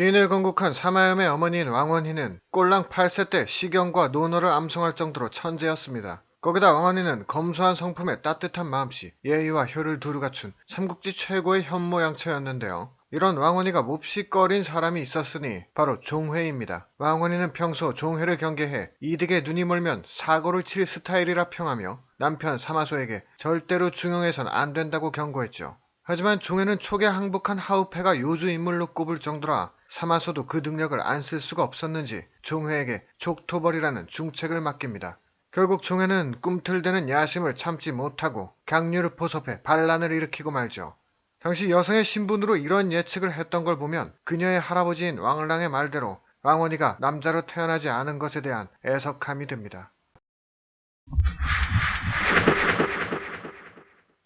진을 건국한 사마염의 어머니인 왕원희는 꼴랑 8세 때 시경과 논어를 암송할 정도로 천재였습니다. 거기다 왕원희는 검소한 성품에 따뜻한 마음씨, 예의와 효를 두루 갖춘 삼국지 최고의 현모양처였는데요. 이런 왕원희가 몹시 꺼린 사람이 있었으니 바로 종회입니다. 왕원희는 평소 종회를 경계해 이득에 눈이 멀면 사고를 칠 스타일이라 평하며 남편 사마소에게 절대로 중용해선 안 된다고 경고했죠. 하지만 종회는 초계 항복한 하우패가 요주 인물로 꼽을 정도라 사마소도 그 능력을 안 쓸 수가 없었는지 종회에게 촉토벌이라는 중책을 맡깁니다. 결국 종회는 꿈틀대는 야심을 참지 못하고 강류를 포섭해 반란을 일으키고 말죠. 당시 여성의 신분으로 이런 예측을 했던 걸 보면 그녀의 할아버지인 왕랑의 말대로 왕원이가 남자로 태어나지 않은 것에 대한 애석함이 듭니다.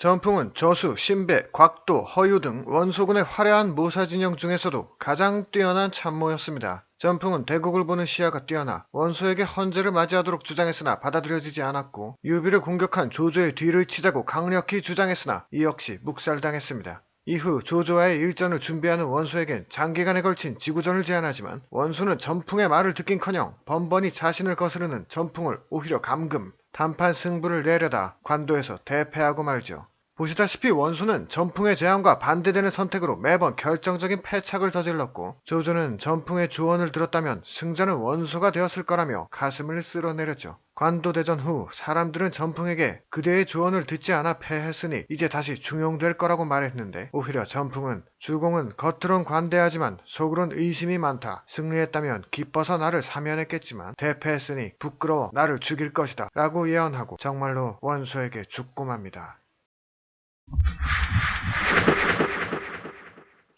전풍은 저수, 신배, 곽도, 허유 등 원소군의 화려한 모사진영 중에서도 가장 뛰어난 참모였습니다. 전풍은 대국을 보는 시야가 뛰어나 원소에게 헌제를 맞이하도록 주장했으나 받아들여지지 않았고 유비를 공격한 조조의 뒤를 치자고 강력히 주장했으나 이 역시 묵살당했습니다. 이후 조조와의 일전을 준비하는 원소에겐 장기간에 걸친 지구전을 제안하지만 원소는 전풍의 말을 듣긴커녕 번번이 자신을 거스르는 전풍을 오히려 감금, 단판 승부를 내려다 관도에서 대패하고 말죠. 보시다시피 원수는 전풍의 제안과 반대되는 선택으로 매번 결정적인 패착을 저질렀고 조조는 전풍의 조언을 들었다면 승자는 원소가 되었을 거라며 가슴을 쓸어내렸죠. 관도대전 후 사람들은 전풍에게 그대의 조언을 듣지 않아 패했으니 이제 다시 중용될 거라고 말했는데 오히려 전풍은 주공은 겉으론 관대하지만 속으론 의심이 많다. 승리했다면 기뻐서 나를 사면했겠지만 대패했으니 부끄러워 나를 죽일 것이다. 라고 예언하고 정말로 원소에게 죽고 맙니다.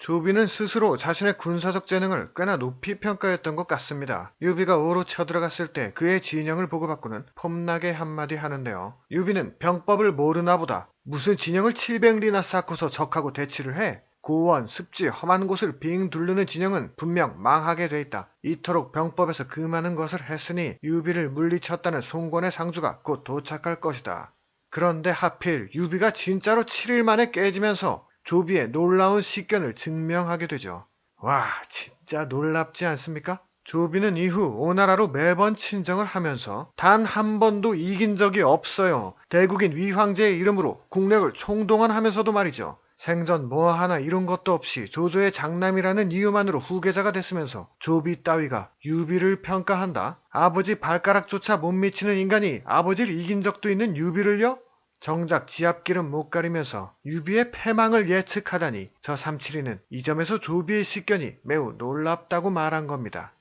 조비는 스스로 자신의 군사적 재능을 꽤나 높이 평가했던 것 같습니다. 유비가 오로 쳐들어갔을 때 그의 진영을 보고받고는 폼나게 한마디 하는데요. 유비는 병법을 모르나 보다. 무슨 진영을 700리나 쌓고서 적하고 대치를 해? 고원, 습지, 험한 곳을 빙 둘르는 진영은 분명 망하게 돼 있다. 이토록 병법에서 그 많은 것을 했으니 유비를 물리쳤다는 송권의 상주가 곧 도착할 것이다. 그런데 하필 유비가 진짜로 7일 만에 깨지면서 조비의 놀라운 식견을 증명하게 되죠. 와, 진짜 놀랍지 않습니까? 조비는 이후 오나라로 매번 친정을 하면서 단 한 번도 이긴 적이 없어요. 대국인 위황제의 이름으로 국력을 총동원하면서도 말이죠. 생전 뭐 하나 이룬 것도 없이 조조의 장남이라는 이유만으로 후계자가 됐으면서 조비 따위가 유비를 평가한다? 아버지 발가락조차 못 미치는 인간이 아버지를 이긴 적도 있는 유비를요? 정작 지 앞길은 못 가리면서 유비의 패망을 예측하다니 저 삼칠이는 이 점에서 조비의 식견이 매우 놀랍다고 말한 겁니다.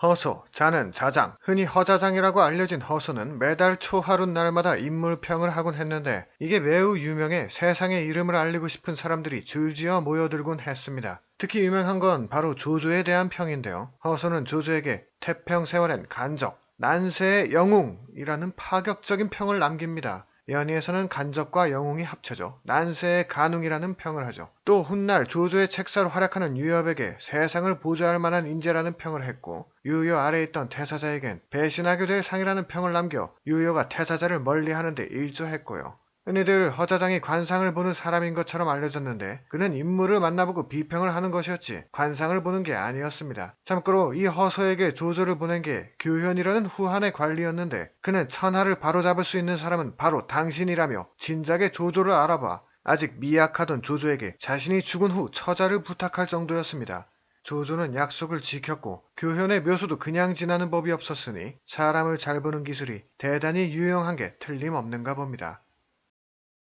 허소, 자는 자장, 흔히 허자장이라고 알려진 허소는 매달 초하룻 날마다 인물평을 하곤 했는데 이게 매우 유명해 세상의 이름을 알리고 싶은 사람들이 줄지어 모여들곤 했습니다. 특히 유명한 건 바로 조조에 대한 평인데요. 허소는 조조에게 태평 세월엔 간적, 난세의 영웅이라는 파격적인 평을 남깁니다. 연희에서는 간적과 영웅이 합쳐져 난세의 간웅이라는 평을 하죠. 또 훗날 조조의 책사로 활약하는 유엽에게 세상을 보좌할 만한 인재라는 평을 했고 유효 아래에 있던 태사자에겐 배신하게 될 상이라는 평을 남겨 유효가 태사자를 멀리하는 데 일조했고요. 흔히들 허자장이 관상을 보는 사람인 것처럼 알려졌는데 그는 인물을 만나보고 비평을 하는 것이었지 관상을 보는 게 아니었습니다. 참고로 이 허소에게 조조를 보낸 게 규현이라는 후한의 관리였는데 그는 천하를 바로잡을 수 있는 사람은 바로 당신이라며 진작에 조조를 알아봐 아직 미약하던 조조에게 자신이 죽은 후 처자를 부탁할 정도였습니다. 조조는 약속을 지켰고 교현의 묘수도 그냥 지나는 법이 없었으니 사람을 잘 보는 기술이 대단히 유용한 게 틀림없는가 봅니다.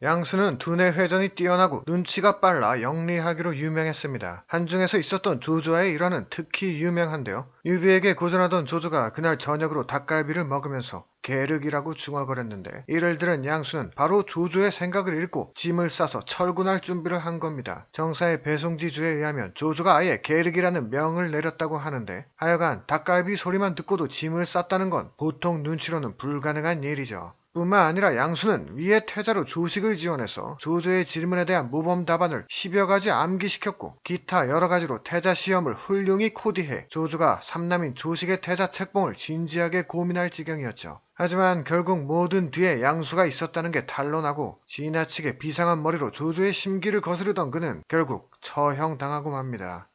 양수는 두뇌 회전이 뛰어나고 눈치가 빨라 영리하기로 유명했습니다. 한중에서 있었던 조조와의 일화는 특히 유명한데요. 유비에게 고전하던 조조가 그날 저녁으로 닭갈비를 먹으면서 계륵이라고 중얼거렸는데 이를 들은 양수는 바로 조조의 생각을 읽고 짐을 싸서 철군할 준비를 한 겁니다. 정사의 배송지주에 의하면 조조가 아예 계륵이라는 명을 내렸다고 하는데 하여간 닭갈비 소리만 듣고도 짐을 쌌다는 건 보통 눈치로는 불가능한 일이죠. 뿐만 아니라 양수는 위의 태자로 조식을 지원해서 조조의 질문에 대한 모범 답안을 10여 가지 암기시켰고 기타 여러 가지로 태자 시험을 훌륭히 코디해 조조가 삼남인 조식의 태자 책봉을 진지하게 고민할 지경이었죠. 하지만 결국 모든 뒤에 양수가 있었다는 게 탄로나고 지나치게 비상한 머리로 조조의 심기를 거스르던 그는 결국 처형당하고 맙니다.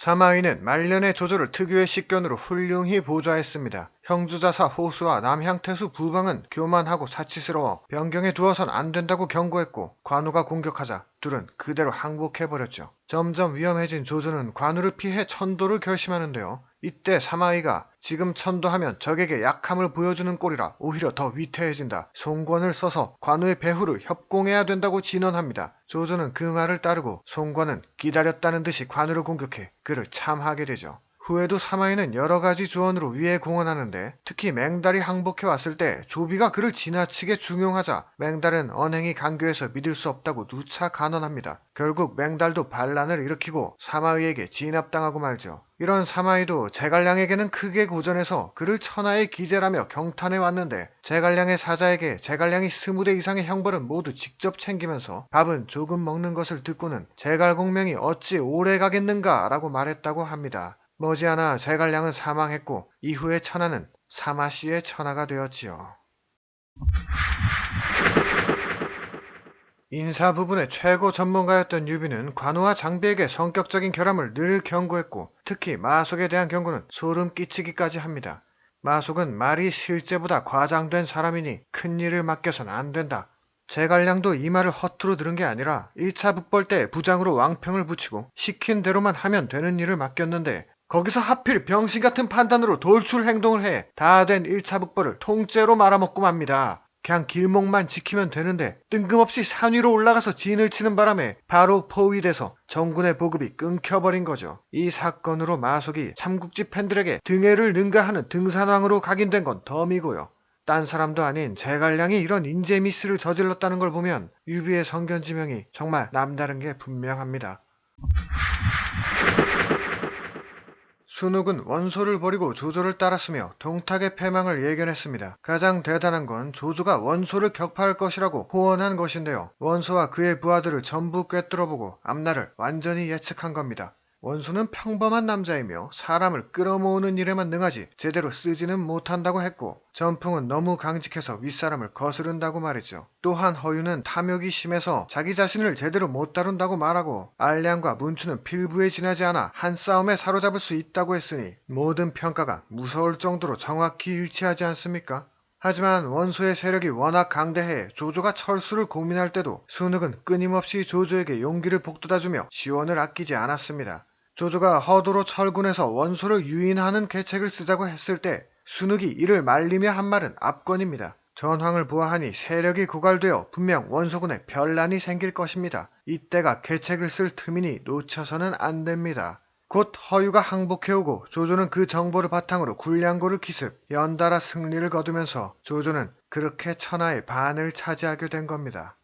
사마이는 말년의 조조를 특유의 식견으로 훌륭히 보좌했습니다. 형주자사 호수와 남향태수 부방은 교만하고 사치스러워 변경에 두어선 안 된다고 경고했고 관우가 공격하자 둘은 그대로 항복해버렸죠. 점점 위험해진 조조는 관우를 피해 천도를 결심하는데요. 이때 사마이가 지금 천도하면 적에게 약함을 보여주는 꼴이라 오히려 더 위태해진다. 송권을 써서 관우의 배후를 협공해야 된다고 진언합니다. 조조는 그 말을 따르고 송권은 기다렸다는 듯이 관우를 공격해 그를 참하게 되죠. 후에도 사마이는 여러 가지 조언으로 위에 공헌하는데 특히 맹달이 항복해 왔을 때 조비가 그를 지나치게 중용하자 맹달은 언행이 강교해서 믿을 수 없다고 누차 간언합니다. 결국 맹달도 반란을 일으키고 사마이에게 진압당하고 말죠. 이런 사마이도 제갈량에게는 크게 고전해서 그를 천하의 기재라며 경탄해 왔는데 제갈량의 사자에게 제갈량이 스무 대 이상의 형벌은 모두 직접 챙기면서 밥은 조금 먹는 것을 듣고는 제갈공명이 어찌 오래 가겠는가라고 말했다고 합니다. 머지않아 제갈량은 사망했고 이후에 천하는 사마씨의 천하가 되었지요. 인사 부분의 최고 전문가였던 유비는 관우와 장비에게 성격적인 결함을 늘 경고했고 특히 마속에 대한 경고는 소름 끼치기까지 합니다. 마속은 말이 실제보다 과장된 사람이니 큰 일을 맡겨선 안 된다. 제갈량도 이 말을 허투루 들은 게 아니라 1차 북벌 때 부장으로 왕평을 붙이고 시킨 대로만 하면 되는 일을 맡겼는데 거기서 하필 병신 같은 판단으로 돌출 행동을 해 다 된 1차 북벌을 통째로 말아먹고 맙니다. 그냥 길목만 지키면 되는데 뜬금없이 산 위로 올라가서 진을 치는 바람에 바로 포위돼서 정군의 보급이 끊겨버린 거죠. 이 사건으로 마속이 삼국지 팬들에게 등해를 능가하는 등산왕으로 각인된 건 덤이고요. 딴 사람도 아닌 제갈량이 이런 인재 미스를 저질렀다는 걸 보면 유비의 성견지명이 정말 남다른 게 분명합니다. 순욱은 원소를 버리고 조조를 따랐으며 동탁의 패망을 예견했습니다. 가장 대단한 건 조조가 원소를 격파할 것이라고 호언한 것인데요. 원소와 그의 부하들을 전부 꿰뚫어보고 앞날을 완전히 예측한 겁니다. 원소는 평범한 남자이며 사람을 끌어모으는 일에만 능하지 제대로 쓰지는 못한다고 했고 전풍은 너무 강직해서 윗사람을 거스른다고 말했죠. 또한 허유는 탐욕이 심해서 자기 자신을 제대로 못 다룬다고 말하고 알량과 문추는 필부에 지나지 않아 한 싸움에 사로잡을 수 있다고 했으니 모든 평가가 무서울 정도로 정확히 일치하지 않습니까? 하지만 원소의 세력이 워낙 강대해 조조가 철수를 고민할 때도 순욱은 끊임없이 조조에게 용기를 북돋아주며 지원을 아끼지 않았습니다. 조조가 허도로 철군에서 원소를 유인하는 계책을 쓰자고 했을 때 순욱이 이를 말리며 한 말은 압권입니다. 전황을 보아하니 세력이 고갈되어 분명 원소군에 변란이 생길 것입니다. 이때가 계책을 쓸 틈이니 놓쳐서는 안 됩니다. 곧 허유가 항복해오고 조조는 그 정보를 바탕으로 굴량고를 기습 연달아 승리를 거두면서 조조는 그렇게 천하의 반을 차지하게 된 겁니다.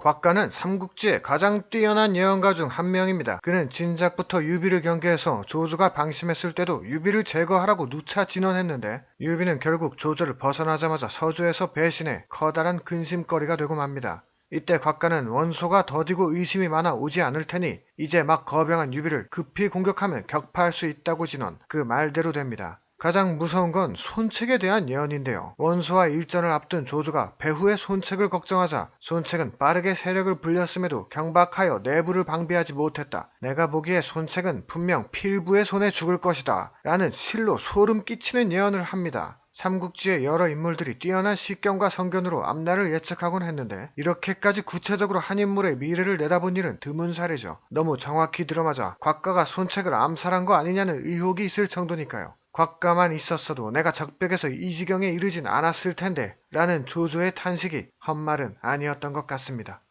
곽가는 삼국지의 가장 뛰어난 예언가 중 한 명입니다. 그는 진작부터 유비를 경계해서 조조가 방심했을 때도 유비를 제거하라고 누차 진언했는데 유비는 결국 조조를 벗어나자마자 서주에서 배신해 커다란 근심거리가 되고 맙니다. 이때 곽가는 원소가 더디고 의심이 많아 오지 않을 테니 이제 막 거병한 유비를 급히 공격하면 격파할 수 있다고 진언 그 말대로 됩니다. 가장 무서운 건 손책에 대한 예언인데요. 원소와 일전을 앞둔 조조가 배후의 손책을 걱정하자 손책은 빠르게 세력을 불렸음에도 경박하여 내부를 방비하지 못했다. 내가 보기에 손책은 분명 필부의 손에 죽을 것이다. 라는 실로 소름 끼치는 예언을 합니다. 삼국지의 여러 인물들이 뛰어난 식견과 성견으로 앞날을 예측하곤 했는데 이렇게까지 구체적으로 한 인물의 미래를 내다본 일은 드문 사례죠. 너무 정확히 들어맞아 곽가가 손책을 암살한 거 아니냐는 의혹이 있을 정도니까요. 곽가만 있었어도 내가 적벽에서 이 지경에 이르진 않았을 텐데 라는 조조의 탄식이 헛말은 아니었던 것 같습니다.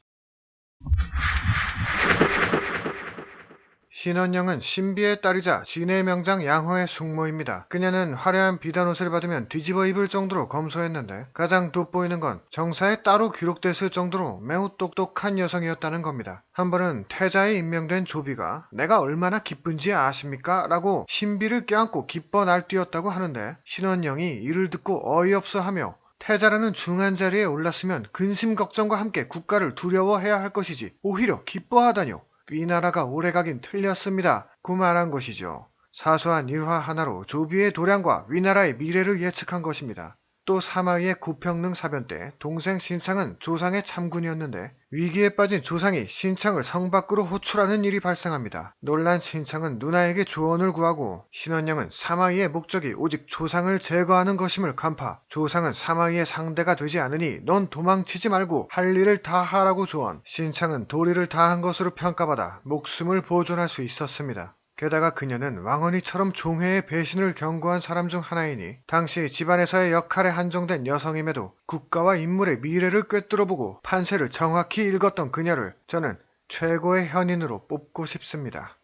신원영은 신비의 딸이자 진의 명장 양호의 숙모입니다. 그녀는 화려한 비단옷을 받으면 뒤집어 입을 정도로 검소했는데 가장 돋보이는 건 정사에 따로 기록됐을 정도로 매우 똑똑한 여성이었다는 겁니다. 한 번은 태자에 임명된 조비가 내가 얼마나 기쁜지 아십니까? 라고 신비를 껴안고 기뻐 날뛰었다고 하는데 신원영이 이를 듣고 어이없어 하며 태자라는 중한 자리에 올랐으면 근심 걱정과 함께 국가를 두려워해야 할 것이지 오히려 기뻐하다뇨. 이 나라가 오래가긴 틀렸습니다. 그 말한 것이죠. 사소한 일화 하나로 조비의 도량과 위나라의 미래를 예측한 것입니다. 또 사마이의 구평릉 사변 때 동생 신창은 조상의 참군이었는데 위기에 빠진 조상이 신창을 성 밖으로 호출하는 일이 발생합니다. 놀란 신창은 누나에게 조언을 구하고 신원영은 사마이의 목적이 오직 조상을 제거하는 것임을 간파 조상은 사마이의 상대가 되지 않으니 넌 도망치지 말고 할 일을 다 하라고 조언 신창은 도리를 다한 것으로 평가받아 목숨을 보존할 수 있었습니다. 게다가 그녀는 왕언니처럼 종회의 배신을 경고한 사람 중 하나이니 당시 집안에서의 역할에 한정된 여성임에도 국가와 인물의 미래를 꿰뚫어보고 판세를 정확히 읽었던 그녀를 저는 최고의 현인으로 뽑고 싶습니다.